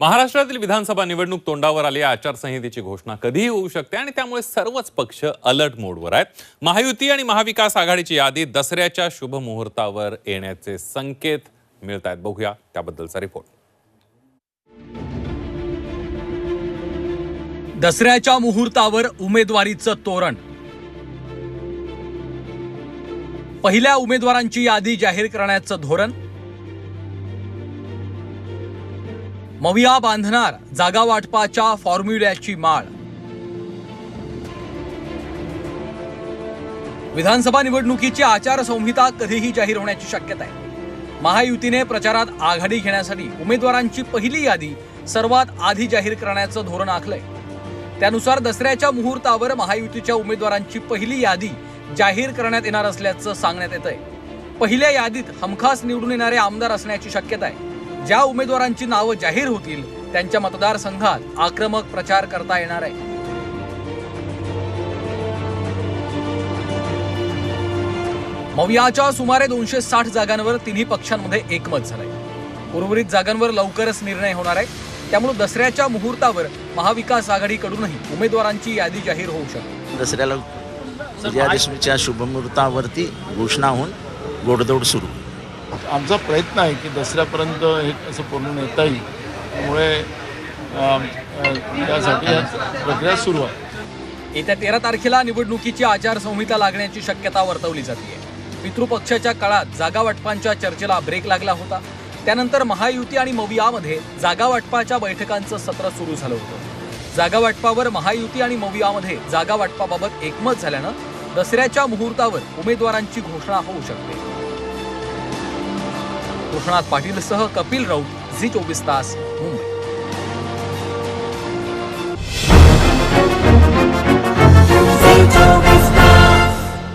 महाराष्ट्रातील विधानसभा निवडणूक तोंडावर आली. आचारसंहितेची घोषणा कधीही होऊ शकते आणि त्यामुळे सर्वच पक्ष अलर्ट मोडवर आहेत. महायुती आणि महाविकास आघाडीची यादी दसऱ्याच्या शुभ मुहूर्तावर येण्याचे संकेत मिळत आहेत बघूया त्याबद्दलचा रिपोर्ट दसऱ्याच्या मुहूर्तावर उमेदवारीचं तोरण. पहिल्या उमेदवारांची यादी जाहीर करण्याचं धोरण. मविया बांधणार जागा वाटपाच्या फॉर्म्युल्याची माळ. विधानसभा निवडणुकीची आचारसंहिता कधीही जाहीर होण्याची शक्यता आहे. महायुतीने प्रचारात आघाडी घेण्यासाठी उमेदवारांची पहिली यादी सर्वात आधी जाहीर करण्याचं धोरण आखलंय. त्यानुसार दसऱ्याच्या मुहूर्तावर महायुतीच्या उमेदवारांची पहिली यादी जाहीर करण्यात येणार असल्याचं सांगण्यात येत आहे पहिल्या यादीत हमखास निवडून येणारे आमदार असण्याची शक्यता आहे. ज्या उमेदवारांची नावं जाहीर होतील त्यांच्या मतदारसंघात आक्रमक प्रचार करता येणार आहे. मवियाच्या सुमारे दोनशे साठ जागांवर तिन्ही पक्षांमध्ये एकमत झालंय. उर्वरित जागांवर लवकरच निर्णय होणार आहे. त्यामुळे दसऱ्याच्या मुहूर्तावर महाविकास आघाडीकडूनही उमेदवारांची यादी जाहीर होऊ शकते. दसऱ्याला विजयादशमीच्या शुभमुहूर्तावरती घोषणा होऊन गोडदोड सुरू. आमचा प्रयत्न आहे की दसऱ्यापर्यंत हे असं पूर्ण नेता येईल. त्यामुळे त्यासाठी प्रक्रिया सुरू आहे. येत्या तेरा तारखेला निवडणुकीची आचारसंहिता लागण्याची शक्यता वर्तवली जाते पितृपक्षाच्या काळात जागा वाटपांच्या चर्चेला ब्रेक लागला होता. त्यानंतर महायुती आणि मवियामध्ये जागा वाटपाच्या बैठकांचं सत्र सुरू झालं होतं. जागा वाटपावर महायुती आणि मवियामध्ये जागा वाटपाबाबत एकमत झाल्यानं दसऱ्याच्या मुहूर्तावर उमेदवारांची घोषणा होऊ शकते. कृष्णात पाटीलसह कपिल राऊत झी चोवीस तास मुंबई.